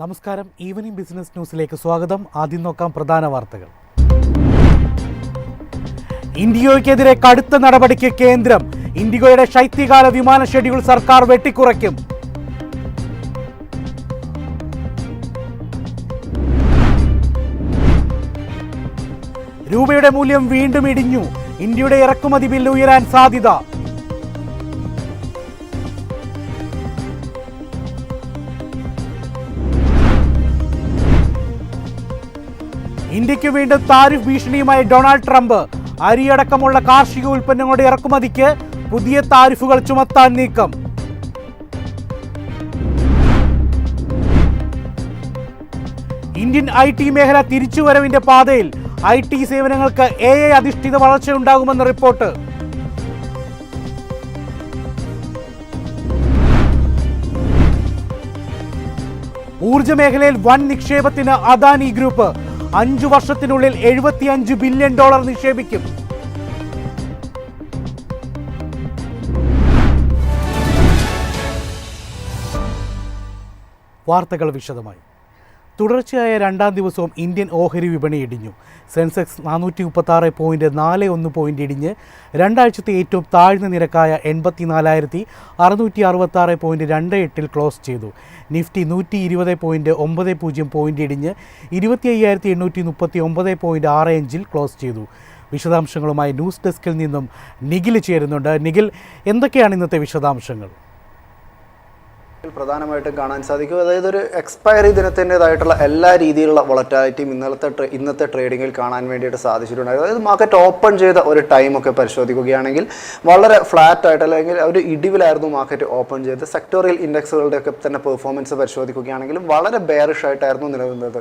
നമസ്കാരം. Evening business ന്യൂസിലേക്ക് സ്വാഗതം. ആദ്യം നോക്കാം പ്രധാന വാർത്തകൾ. ഇന്ത്യയ്ക്കെതിരെ കടുത്ത നടപടിക്ക് കേന്ദ്രം. ഇൻഡിഗോയുടെ ശൈത്യകാല വിമാന ഷെഡ്യൂൾ സർക്കാർ വെട്ടിക്കുറയ്ക്കും. രൂപയുടെ മൂല്യം വീണ്ടും ഇടിഞ്ഞു. ഇന്ത്യയുടെ ഇറക്കുമതി ബില്ല് ഉയരാൻ സാധ്യത. ഇന്ത്യയ്ക്ക് വീണ്ടും താരിഫ് ഭീഷണിയുമായി ഡൊണാൾഡ് ട്രംപ്. അരിയടക്കമുള്ള കാർഷിക ഉൽപ്പന്നങ്ങളുടെ ഇറക്കുമതിക്ക് പുതിയ താരിഫുകൾ ചുമത്താൻ നീക്കം. ഇന്ത്യൻ ഐ ടി മേഖല തിരിച്ചുവരവിന്റെ പാതയിൽ ഐ ടി സേവനങ്ങൾക്ക് എ ഐ അധിഷ്ഠിത വളർച്ചയുണ്ടാകുമെന്ന് റിപ്പോർട്ട്. ഊർജ മേഖലയിൽ വൻ നിക്ഷേപത്തിന് അദാനി ഗ്രൂപ്പ്. അഞ്ചു വർഷത്തിനുള്ളിൽ എഴുപത്തിയഞ്ച് ബില്യൺ ഡോളർ നിക്ഷേപിക്കും. വാർത്തകൾ വിശദമായി. തുടർച്ചയായ രണ്ടാം ദിവസവും ഇന്ത്യൻ ഓഹരി വിപണി ഇടിഞ്ഞു. സെൻസെക്സ് നാനൂറ്റി മുപ്പത്തി ആറ് പോയിന്റ് നാല് ഒന്ന് പോയിന്റ് ഇടിഞ്ഞ് രണ്ടാഴ്ചത്തെ ഏറ്റവും താഴ്ന്ന നിരക്കായ എൺപത്തിനാലായിരത്തി അറുന്നൂറ്റി അറുപത്തി ആറ് പോയിന്റ് രണ്ട് എട്ടിൽ ക്ലോസ് ചെയ്തു. നിഫ്റ്റി നൂറ്റി ഇരുപത് പോയിന്റ് ഒമ്പത് പൂജ്യം പോയിന്റ് ഇടിഞ്ഞ് ഇരുപത്തി അയ്യായിരത്തി എണ്ണൂറ്റി മുപ്പത്തി ഒമ്പത് പോയിന്റ് ആറ് അഞ്ചിൽ ക്ലോസ് ചെയ്തു. വിശദാംശങ്ങളുമായി ന്യൂസ് ഡെസ്കിൽ നിന്നും നിഖിൽ ചേരുന്നുണ്ട്. നിഖിൽ എന്തൊക്കെയാണ് ഇന്നത്തെ വിശദാംശങ്ങൾ? പ്രധാനമായിട്ടും കാണാൻ സാധിക്കും. അതായത് ഒരു എക്സ്പയറി ദിനത്തിന്റെതായിട്ടുള്ള എല്ലാ രീതിയിലുള്ള വളറ്റാലിറ്റിയും ഇന്നലത്തെ ഇന്നത്തെ ട്രേഡിങ്ങിൽ കാണാൻ വേണ്ടിയിട്ട് സാധിച്ചിട്ടുണ്ട് അതായത് മാർക്കറ്റ് ഓപ്പൺ ചെയ്ത ഒരു ടൈമൊക്കെ പരിശോധിക്കുകയാണെങ്കിൽ വളരെ ഫ്ലാറ്റ് ആയിട്ട് അല്ലെങ്കിൽ ഒരു ഇടിവിലായിരുന്നു മാർക്കറ്റ് ഓപ്പൺ ചെയ്ത് സെക്ടോറിയൽ ഇൻഡെക്സുകളുടെയൊക്കെ തന്നെ പെർഫോമൻസ് പരിശോധിക്കുകയാണെങ്കിലും വളരെ ബെയറിഷ് ആയിട്ടായിരുന്നു നിലനിന്നത്.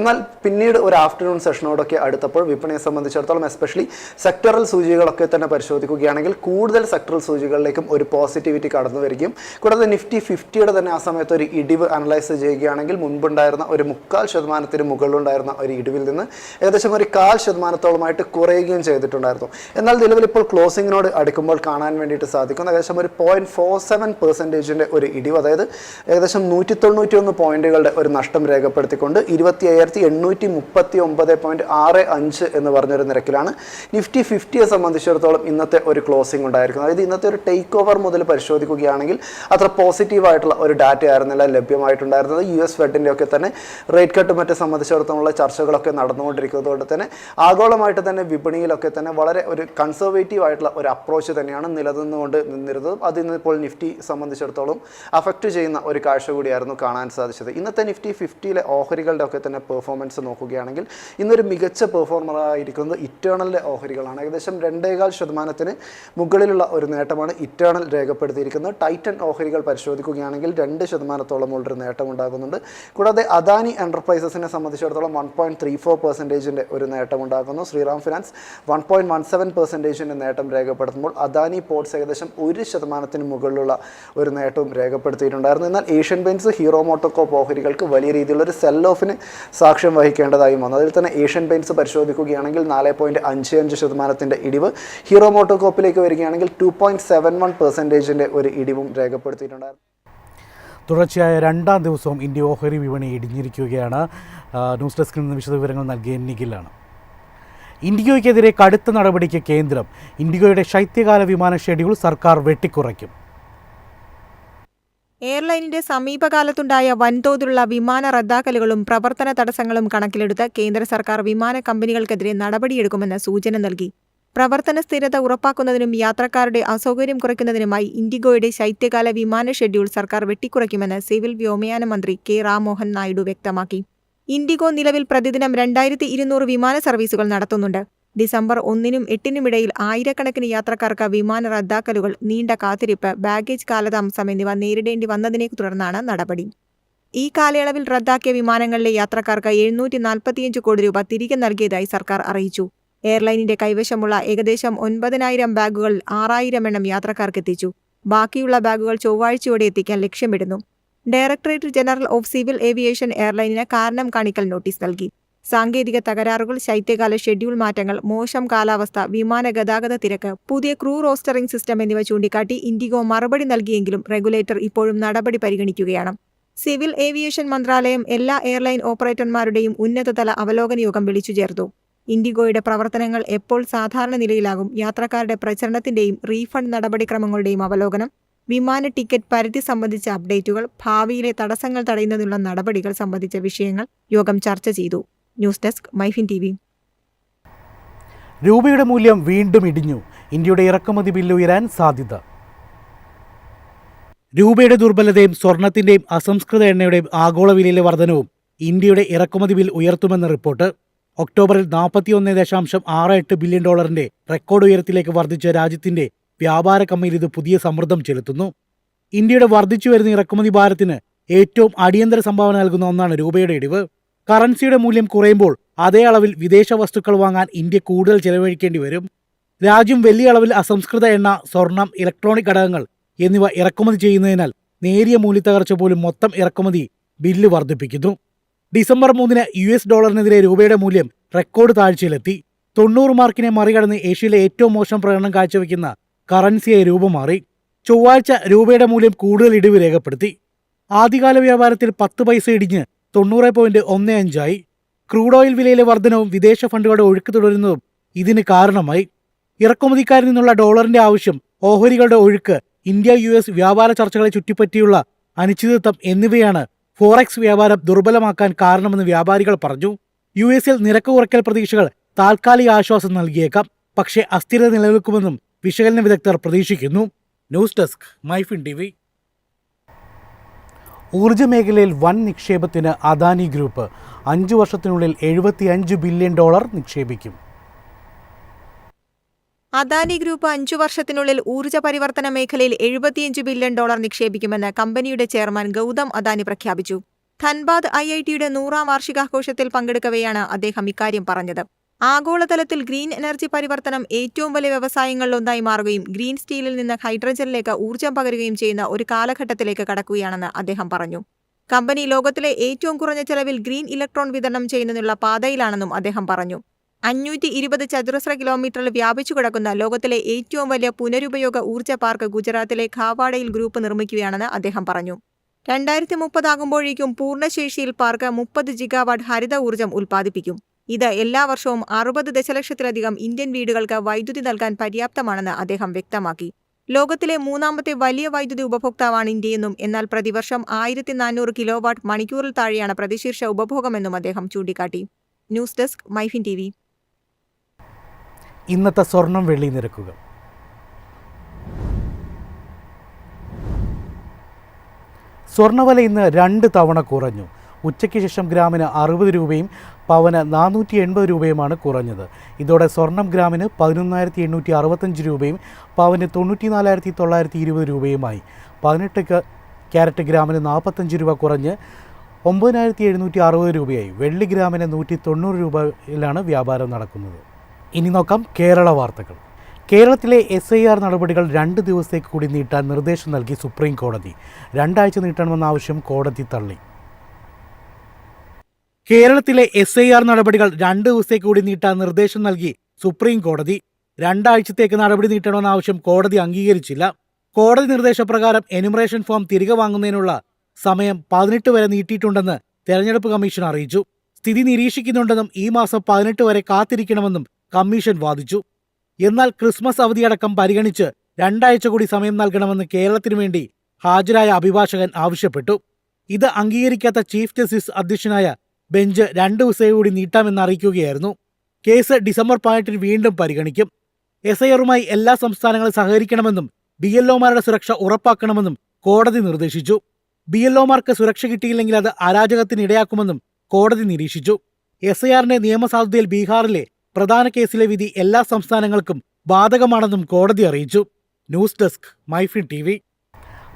എന്നാൽ പിന്നീട് ഒരു ആഫ്റ്റർനൂൺ സെഷനോടൊക്കെ അടുത്തപ്പോൾ വിപണിയെ സംബന്ധിച്ചിടത്തോളം എസ്പെഷ്യലി സെക്ടറൽ സൂചികളൊക്കെ തന്നെ പരിശോധിക്കുകയാണെങ്കിൽ കൂടുതൽ സെക്ടറൽ സൂചികളിലേക്കും ഒരു പോസിറ്റിവിറ്റി കടന്നു വരികയും കൂടാതെ നിഫ്റ്റി ഫിഫ്റ്റിയുടെ തന്നെ ആ സമയത്ത് ഒരു ഇടിവ് അനലൈസ് ചെയ്യുകയാണെങ്കിൽ മുൻപുണ്ടായിരുന്ന ഒരു മുക്കാൽ ശതമാനത്തിന് മുകളിലുണ്ടായിരുന്ന ഒരു ഇടിവിൽ നിന്ന് ഏകദേശം ഒരു കാൽ ശതമാനത്തോളമായിട്ട് കുറയുകയും ചെയ്തിട്ടുണ്ടായിരുന്നു. എന്നാൽ നിലവിൽ ഇപ്പോൾ ക്ലോസിങ്ങിനോട് അടുക്കുമ്പോൾ കാണാൻ വേണ്ടിയിട്ട് സാധിക്കുന്നു. ഏകദേശം ഒരു പോയിന്റ് ഫോർ സെവൻ പെർസെന്റേജിന്റെ ഒരു ഇടിവ് അതായത് ഏകദേശം നൂറ്റി തൊണ്ണൂറ്റി ഒന്ന് പോയിന്റുകളുടെ ഒരു നഷ്ടം രേഖപ്പെടുത്തിക്കൊണ്ട് ഇരുപത്തി അയ്യായിരത്തി എണ്ണൂറ്റി മുപ്പത്തി ഒമ്പത് പോയിന്റ് ആറ് അഞ്ച് എന്ന് പറഞ്ഞൊരു നിരക്കിലാണ് നിഫ്റ്റി ഫിഫ്റ്റിയെ സംബന്ധിച്ചിടത്തോളം ഇന്നത്തെ ഒരു ക്ലോസിംഗ് ഉണ്ടായിരിക്കുന്നത്. അതായത് ഇന്നത്തെ ഒരു ടേക്ക് ഓവർ മുതൽ പരിശോധിക്കുകയാണെങ്കിൽ അത്ര പോസിറ്റീവ് ആയിട്ടുള്ള ഒരു ഡാറ്റ ആയിരുന്നില്ല ലഭ്യമായിട്ടുണ്ടായിരുന്നത്. യു എസ് ഫെഡിന്റെ ഒക്കെ തന്നെ റേറ്റ് കട്ട് മറ്റ് സംബന്ധിച്ചിടത്തോളം ചർച്ചകളൊക്കെ നടന്നുകൊണ്ടിരിക്കുന്നത് കൊണ്ട് തന്നെ ആഗോളമായിട്ട് തന്നെ വിപണിയിലൊക്കെ തന്നെ വളരെ ഒരു കൺസർവേറ്റീവ് ആയിട്ടുള്ള ഒരു അപ്രോച്ച് തന്നെയാണ് നിലനിന്നുകൊണ്ട് നിന്നിരുന്നതും. അത് ഇന്നിപ്പോൾ നിഫ്റ്റി സംബന്ധിച്ചിടത്തോളം അഫക്റ്റ് ചെയ്യുന്ന ഒരു കാഴ്ച കൂടിയായിരുന്നു കാണാൻ സാധിച്ചത്. ഇന്നത്തെ നിഫ്റ്റി ഫിഫ്റ്റിയിലെ ഓഹരികളുടെ ഒക്കെ തന്നെ പെർഫോമൻസ് നോക്കുകയാണെങ്കിൽ ഇന്നൊരു മികച്ച പെർഫോമർ ആയിരിക്കുന്നത് ഇറ്റേണലിലെ ഓഹരികളാണ്. ഏകദേശം രണ്ടേകാൽ ശതമാനത്തിന് മുകളിലുള്ള ഒരു നേട്ടമാണ് ഇറ്റേണൽ രേഖപ്പെടുത്തിയിരിക്കുന്നത്. ടൈറ്റൻ ഓഹരികൾ പരിശോധിക്കുകയാണെങ്കിൽ രണ്ട് ശതമാനത്തോളമുള്ളൊരു നേട്ടം ഉണ്ടാകുന്നുണ്ട് കൂടാതെ അദാനി എന്റർപ്രൈസസിനെ സംബന്ധിച്ചിടത്തോളം വൺ പോയിന്റ് ത്രീ ഫോർ പെർസെന്റേജിന്റെ ഒരു നേട്ടം ഉണ്ടാക്കുന്നു Shriram finance one point one seven പെർസെന്റേജിന്റെ നേട്ടം രേഖപ്പെടുത്തുമ്പോൾ അദാനി പോർട്സ് ഏകദേശം ഒരു ശതമാനത്തിന് മുകളിലുള്ള ഒരു നേട്ടവും രേഖപ്പെടുത്തിയിട്ടുണ്ടായിരുന്നു. എന്നാൽ ഏഷ്യൻ പെയിന്റ്സ് ഹീറോ മോട്ടോകോപ്പ് ഓഹരികൾക്ക് വലിയ രീതിയിലുള്ള ഒരു സെൽ ഓഫിന് സാക്ഷ്യം വഹിക്കേണ്ടതായി വന്നു. അതിൽ തന്നെ ഏഷ്യൻ പെയിന്റ്സ് പരിശോധിക്കുകയാണെങ്കിൽ നാല് പോയിന്റ് അഞ്ച് അഞ്ച് ശതമാനത്തിന്റെ ഇടിവ്. ഹീറോ മോട്ടോകോപ്പിലേക്ക് വരികയാണെങ്കിൽ ടു പോയിന്റ് സെവൻ വൺ പെർസെന്റേജിന്റെ ഒരു ഇടിവും രേഖപ്പെടുത്തിയിട്ടുണ്ടായിരുന്നു. തുടർച്ചയായ രണ്ടാം ദിവസവും ഇന്ത്യ ഓഹരി വിപണി ഇടിഞ്ഞിരിക്കുകയാണ്. ന്യൂസ് ഡെസ്കിൽ നിന്ന് വിശദവിവരങ്ങൾ നൽകിയ നിഖിലാണ്. ഇൻഡിഗോയ്ക്കെതിരെ കടുത്ത നടപടിക്ക് കേന്ദ്രം ഇൻഡിഗോയുടെ ശൈത്യകാല വിമാന ഷെഡ്യൂൾ സർക്കാർ വെട്ടിക്കുറയ്ക്കും. എയർലൈനിന്റെ സമീപകാലത്തുണ്ടായ വൻതോതിലുള്ള വിമാന റദ്ദാക്കലുകളും പ്രവർത്തന തടസ്സങ്ങളും കണക്കിലെടുത്ത് കേന്ദ്ര സർക്കാർ വിമാന കമ്പനികൾക്കെതിരെ നടപടിയെടുക്കുമെന്ന് സൂചന നൽകി. പ്രവർത്തന സ്ഥിരത ഉറപ്പാക്കുന്നതിനും യാത്രക്കാരുടെ അസൗകര്യം കുറയ്ക്കുന്നതിനുമായി ഇൻഡിഗോയുടെ ശൈത്യകാല വിമാന ഷെഡ്യൂൾ സർക്കാർ വെട്ടിക്കുറയ്ക്കുമെന്ന് സിവിൽ വ്യോമയാന മന്ത്രി കെ റാമോഹൻ നായിഡു വ്യക്തമാക്കി. ഇൻഡിഗോ നിലവിൽ പ്രതിദിനം രണ്ടായിരത്തി ഇരുന്നൂറ് വിമാന സർവീസുകൾ നടത്തുന്നുണ്ട്. ഡിസംബർ ഒന്നിനും എട്ടിനുമിടയിൽ ആയിരക്കണക്കിന് യാത്രക്കാർക്ക് വിമാന റദ്ദാക്കലുകൾ നീണ്ട കാത്തിരിപ്പ് ബാഗേജ് കാലതാമസം എന്നിവ നേരിടേണ്ടി വന്നതിനെ തുടർന്നാണ് നടപടി. ഈ കാലയളവിൽ റദ്ദാക്കിയ വിമാനങ്ങളിലെ യാത്രക്കാർക്ക് എഴുന്നൂറ്റി നാൽപ്പത്തിയഞ്ച് കോടി രൂപ തിരികെ നൽകിയതായി സർക്കാർ അറിയിച്ചു. എയർലൈനിന്റെ കൈവശമുള്ള ഏകദേശം ഒൻപതിനായിരം ബാഗുകൾ ആറായിരം എണ്ണം യാത്രക്കാർക്ക് എത്തിച്ചു ബാക്കിയുള്ള ബാഗുകൾ ചൊവ്വാഴ്ചയോടെ എത്തിക്കാൻ ലക്ഷ്യമിടുന്നു. Directorate general of civil aviation എയർലൈനിന് കാരണം കാണിക്കൽ നോട്ടീസ് നൽകി. സാങ്കേതിക തകരാറുകൾ ശൈത്യകാല ഷെഡ്യൂൾ മാറ്റങ്ങൾ മോശം കാലാവസ്ഥ വിമാന ഗതാഗത തിരക്ക് പുതിയ ക്രൂ റോസ്റ്ററിംഗ് സിസ്റ്റം എന്നിവ ചൂണ്ടിക്കാട്ടി ഇൻഡിഗോ മറുപടി നൽകിയെങ്കിലും റെഗുലേറ്റർ ഇപ്പോഴും നടപടി പരിഗണിക്കുകയാണ്. സിവിൽ ഏവിയേഷൻ മന്ത്രാലയം എല്ലാ എയർലൈൻ ഓപ്പറേറ്റർമാരുടെയും ഉന്നതതല അവലോകന യോഗം വിളിച്ചു ചേർത്തു ഇൻഡിഗോയുടെ പ്രവർത്തനങ്ങൾ എപ്പോൾ സാധാരണ നിലയിലാകും? യാത്രക്കാരുടെ പ്രചരണത്തിന്റെയും റീഫണ്ട് നടപടിക്രമങ്ങളുടെയും അവലോകനം വിമാന ടിക്കറ്റ് പരിധി സംബന്ധിച്ച അപ്ഡേറ്റുകൾ ഭാവിയിലെ തടസ്സങ്ങൾ തടയുന്നതിനുള്ള നടപടികൾ സംബന്ധിച്ച വിഷയങ്ങൾ യോഗം ചർച്ച ചെയ്തു. News desk MyFin T V. രൂപയുടെ മൂല്യം വീണ്ടും ഇടിഞ്ഞു. ഇന്ത്യയുടെ ഇറക്കുമതി ബില്ല് ഉയരാൻ സാധ്യത. രൂപയുടെ ദുർബലതയും സ്വർണത്തിന്റെയും അസംസ്കൃത എണ്ണയുടെയും ആഗോള വിലയിലെ വർധനവും ഇന്ത്യയുടെ ഇറക്കുമതി ബിൽ ഉയർത്തുമെന്ന റിപ്പോർട്ട് ഒക്ടോബറിൽ നാൽപ്പത്തിയൊന്ന് ദശാംശം ആറ് എട്ട് ബില്യൺ ഡോളറിന്റെ റെക്കോർഡ് ഉയരത്തിലേക്ക് വർദ്ധിച്ച രാജ്യത്തിന്റെ വ്യാപാര കമ്മിയിൽ ഇത് പുതിയ സമ്മർദ്ദം ചെലുത്തുന്നു. ഇന്ത്യയുടെ വർദ്ധിച്ചു വരുന്ന ഇറക്കുമതി ഭാരത്തിന് ഏറ്റവും അടിയന്തര സംഭാവന നൽകുന്ന ഒന്നാണ് രൂപയുടെ ഇടിവ്. കറൻസിയുടെ മൂല്യം കുറയുമ്പോൾ അതേ അളവിൽ വിദേശ വസ്തുക്കൾ വാങ്ങാൻ ഇന്ത്യ കൂടുതൽ ചെലവഴിക്കേണ്ടി വരും. രാജ്യം വലിയ അളവിൽ അസംസ്കൃത എണ്ണ സ്വർണം ഇലക്ട്രോണിക് ഘടകങ്ങൾ എന്നിവ ഇറക്കുമതി ചെയ്യുന്നതിനാൽ നേരിയ മൂല്യത്തകർച്ച പോലും മൊത്തം ഇറക്കുമതി ബില്ല് വർദ്ധിപ്പിക്കുന്നു. ഡിസംബർ മൂന്നിന് യു എസ് ഡോളറിനെതിരെ രൂപയുടെ മൂല്യം റെക്കോർഡ് താഴ്ചയിലെത്തി. തൊണ്ണൂറ് മാർക്കിനെ മറികടന്ന് ഏഷ്യയിലെ ഏറ്റവും മോശം പ്രകടനം കാഴ്ചവെക്കുന്ന കറൻസിയായി രൂപ മാറി. ചൊവ്വാഴ്ച രൂപയുടെ മൂല്യം കൂടുതൽ ഇടിവ് രേഖപ്പെടുത്തി. ആദ്യകാല വ്യാപാരത്തിൽ പത്ത് പൈസ ഇടിഞ്ഞ് തൊണ്ണൂറ് പോയിന്റ് ഒന്ന് അഞ്ചായി. ക്രൂഡ് ഓയിൽ വിലയിലെ വർധനവും വിദേശ ഫണ്ടുകളുടെ ഒഴുക്ക് തുടരുന്നതും ഇതിന് കാരണമായി. ഇറക്കുമതിക്കാരിൽ നിന്നുള്ള ഡോളറിന്റെ ആവശ്യം ഓഹരികളുടെ ഒഴുക്ക് ഇന്ത്യ യു എസ് വ്യാപാര ചർച്ചകളെ ചുറ്റിപ്പറ്റിയുള്ള അനിശ്ചിതത്വം എന്നിവയാണ് ഫോറക്സ് വ്യാപാരം ദുർബലമാക്കാൻ കാരണമെന്ന് വ്യാപാരികൾ പറഞ്ഞു. യു എസിൽ നിരക്ക് കുറയ്ക്കൽ പ്രതീക്ഷകൾ താൽക്കാലിക ആശ്വാസം നൽകിയേക്കാം. പക്ഷേ അസ്ഥിരത നിലനിൽക്കുമെന്നും വിശകലന വിദഗ്ധർ പ്രതീക്ഷിക്കുന്നു. News desk MyFin T V. ഊർജ മേഖലയിൽ വൻ നിക്ഷേപത്തിന് അദാനി ഗ്രൂപ്പ് അഞ്ചു വർഷത്തിനുള്ളിൽ എഴുപത്തിയഞ്ച് ബില്യൺ ഡോളർ നിക്ഷേപിക്കും. അദാനി ഗ്രൂപ്പ് അഞ്ചു വർഷത്തിനുള്ളിൽ ഊർജ പരിവർത്തന മേഖലയിൽ എഴുപത്തിയഞ്ച് ബില്യൺ ഡോളർ നിക്ഷേപിക്കുമെന്ന് കമ്പനിയുടെ ചെയർമാൻ ഗൗതം അദാനി പ്രഖ്യാപിച്ചു. ധൻബാദ് ഐ ഐ ടിയുടെ നൂറാം വാർഷികാഘോഷത്തിൽ പങ്കെടുക്കവെയാണ് അദ്ദേഹം ഇക്കാര്യം പറഞ്ഞത്. ആഗോളതലത്തിൽ ഗ്രീൻ എനർജി പരിവർത്തനം ഏറ്റവും വലിയ വ്യവസായങ്ങളിലൊന്നായി മാറുകയും ഗ്രീൻ സ്റ്റീലിൽ നിന്ന് ഹൈഡ്രജനിലേക്ക് ഊർജം പകരുകയും ചെയ്യുന്ന ഒരു കാലഘട്ടത്തിലേക്ക് കടക്കുകയാണെന്ന് അദ്ദേഹം പറഞ്ഞു. കമ്പനി ലോകത്തിലെ ഏറ്റവും കുറഞ്ഞ ചെലവിൽ ഗ്രീൻ ഇലക്ട്രോൺ വിതരണം ചെയ്യുന്നതിനുള്ള പാതയിലാണെന്നും അദ്ദേഹം പറഞ്ഞു. അഞ്ഞൂറ്റി ഇരുപത് ചതുരശ്ര കിലോമീറ്ററിൽ വ്യാപിച്ചു കിടക്കുന്ന ലോകത്തിലെ ഏറ്റവും വലിയ പുനരുപയോഗ ഊർജ പാർക്ക് ഗുജറാത്തിലെ ഖാവാഡയിൽ ഗ്രൂപ്പ് നിർമ്മിക്കുകയാണെന്ന് അദ്ദേഹം പറഞ്ഞു. രണ്ടായിരത്തി മുപ്പതാകുമ്പോഴേക്കും പൂർണശേഷിയിൽ പാർക്ക് മുപ്പത് ജിഗാവാട്ട് ഹരിത ഊർജം ഉൽപ്പാദിപ്പിക്കും. ഇത് എല്ലാ വർഷവും അറുപത് ദശലക്ഷത്തിലധികം ഇന്ത്യൻ വീടുകൾക്ക് വൈദ്യുതി നൽകാൻ പര്യാപ്തമാണെന്ന് അദ്ദേഹം വ്യക്തമാക്കി. ലോകത്തിലെ മൂന്നാമത്തെ വലിയ വൈദ്യുതി ഉപഭോക്താവാണ് ഇന്ത്യയെന്നും എന്നാൽ പ്രതിവർഷം ആയിരത്തി നാനൂറ് കിലോവാട്ട് മണിക്കൂറിൽ താഴെയാണ് പ്രതിശീർഷ ഉപഭോഗമെന്നും അദ്ദേഹം ചൂണ്ടിക്കാട്ടി. ന്യൂസ് ഡെസ്ക് മൈഫിൻ ടി ഇന്നത്തെ സ്വർണം വെള്ളി നിരക്കുകൾ. സ്വർണവില ഇന്ന് രണ്ട് തവണ കുറഞ്ഞു. ഉച്ചയ്ക്ക് ശേഷം ഗ്രാമിന് അറുപത് രൂപയും പവന് നാനൂറ്റി എൺപത് രൂപയുമാണ് കുറഞ്ഞത്. ഇതോടെ സ്വർണം ഗ്രാമിന് പതിനൊന്നായിരത്തി എണ്ണൂറ്റി അറുപത്തഞ്ച് രൂപയും പവന് തൊണ്ണൂറ്റി നാലായിരത്തി തൊള്ളായിരത്തി ഇരുപത് രൂപയുമായി. പതിനെട്ട് ക്യാരറ്റ് ഗ്രാമിന് നാൽപ്പത്തഞ്ച് രൂപ കുറഞ്ഞ് ഒമ്പതിനായിരത്തി എഴുന്നൂറ്റി അറുപത് രൂപയായി. വെള്ളി ഗ്രാമിന് നൂറ്റി തൊണ്ണൂറ് രൂപയിലാണ് വ്യാപാരം നടക്കുന്നത്. ഇനി നോക്കാം കേരള വാർത്തകൾ. കേരളത്തിലെ എസ് ഐ ആർ നടപടികൾ രണ്ട് ദിവസത്തേക്ക് കൂടി നീട്ടാൻ നിർദ്ദേശം നൽകി സുപ്രീം കോടതി. രണ്ടാഴ്ച നീട്ടണമെന്ന ആവശ്യം കോടതി തള്ളി. കേരളത്തിലെ എസ് ഐ ആർ നടപടികൾ രണ്ട് ദിവസത്തേക്ക് കൂടി നീട്ടാൻ നിർദ്ദേശം നൽകി സുപ്രീം കോടതി. രണ്ടാഴ്ചത്തേക്ക് നടപടി നീട്ടണമെന്ന ആവശ്യം കോടതി അംഗീകരിച്ചില്ല. കോടതി നിർദ്ദേശപ്രകാരം എനുമറേഷൻ ഫോം തിരികെ വാങ്ങുന്നതിനുള്ള സമയം പതിനെട്ട് വരെ നീട്ടിയിട്ടുണ്ടെന്ന് തെരഞ്ഞെടുപ്പ് കമ്മീഷൻ അറിയിച്ചു. സ്ഥിതി നിരീക്ഷിക്കുന്നുണ്ടെന്നും ഈ മാസം പതിനെട്ട് വരെ കാത്തിരിക്കണമെന്നും കമ്മീഷൻ വാദിച്ചു. എന്നാൽ ക്രിസ്മസ് അവധിയടക്കം പരിഗണിച്ച് രണ്ടാഴ്ച കൂടി സമയം നൽകണമെന്ന് കേരളത്തിനു വേണ്ടി ഹാജരായ അഭിഭാഷകൻ ആവശ്യപ്പെട്ടു. ഇത് അംഗീകരിക്കാത്ത ചീഫ് ജസ്റ്റിസ് അധ്യക്ഷനായ ബെഞ്ച് രണ്ട് ദിവസം കൂടി നീട്ടാമെന്ന് അറിയിക്കുകയായിരുന്നു. കേസ് ഡിസംബർ പതിനെട്ടിന് വീണ്ടും പരിഗണിക്കും. എസ് ഐ ആറുമായി എല്ലാ സംസ്ഥാനങ്ങളും സഹകരിക്കണമെന്നും ബി എൽ ഒമാരുടെ സുരക്ഷ ഉറപ്പാക്കണമെന്നും കോടതി നിർദ്ദേശിച്ചു. ബി എൽ ഒമാർക്ക് സുരക്ഷ കിട്ടിയില്ലെങ്കിൽ അത് അരാജകത്തിനിടയാക്കുമെന്നും കോടതി നിരീക്ഷിച്ചു. എസ് ഐ ആറിന്റെ നിയമസാധുതയിൽ ബീഹാറിലെ പ്രധാന കേസിലെ വിധി എല്ലാ സംസ്ഥാനങ്ങൾക്കും ബാധകമാണെന്നും കോടതി അറിയിച്ചു. News desk MyFin T V.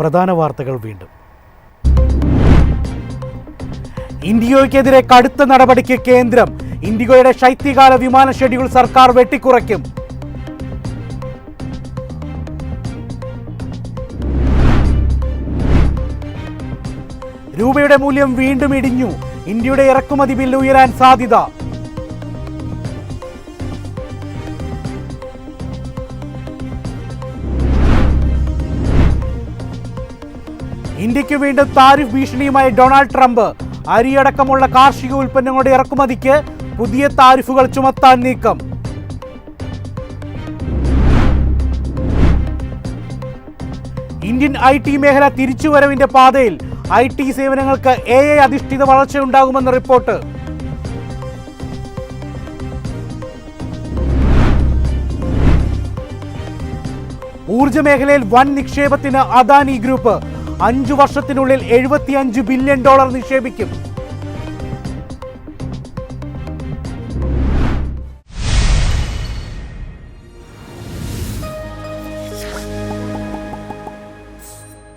പ്രധാന വാർത്തകൾ വീണ്ടും. ഇൻഡിഗോയ്ക്കെതിരെ കടുത്ത നടപടിക്ക് കേന്ദ്രം ഇൻഡിഗോയുടെ ശൈത്യകാല വിമാന ഷെഡ്യൂൾ സർക്കാർ വെട്ടിക്കുറയ്ക്കും. രൂപയുടെ മൂല്യം വീണ്ടും ഇടിഞ്ഞു. ഇന്ത്യയുടെ ഇറക്കുമതി ബില്ല് ഉയരാൻ സാധ്യത. ഇന്ത്യയ്ക്ക് വീണ്ടും താരിഫ് ഭീഷണിയുമായി ഡൊണാൾഡ് ട്രംപ്. അരിയടക്കമുള്ള കാർഷിക ഉൽപ്പന്നങ്ങളുടെ ഇറക്കുമതിക്ക് പുതിയ താരിഫുകൾ ചുമത്താൻ നീക്കം. ഇന്ത്യൻ ഐ ടി മേഖല തിരിച്ചുവരവിന്റെ പാതയിൽ ഐ ടി സേവനങ്ങൾക്ക് എ ഐ അധിഷ്ഠിത വളർച്ചയുണ്ടാകുമെന്ന് റിപ്പോർട്ട്. ഊർജ മേഖലയിൽ വൻ നിക്ഷേപത്തിന് അദാനി ഗ്രൂപ്പ്. അഞ്ചു വർഷത്തിനുള്ളിൽ എഴുപത്തിയഞ്ച് ബില്യൺ ഡോളർ നിക്ഷേപിക്കും.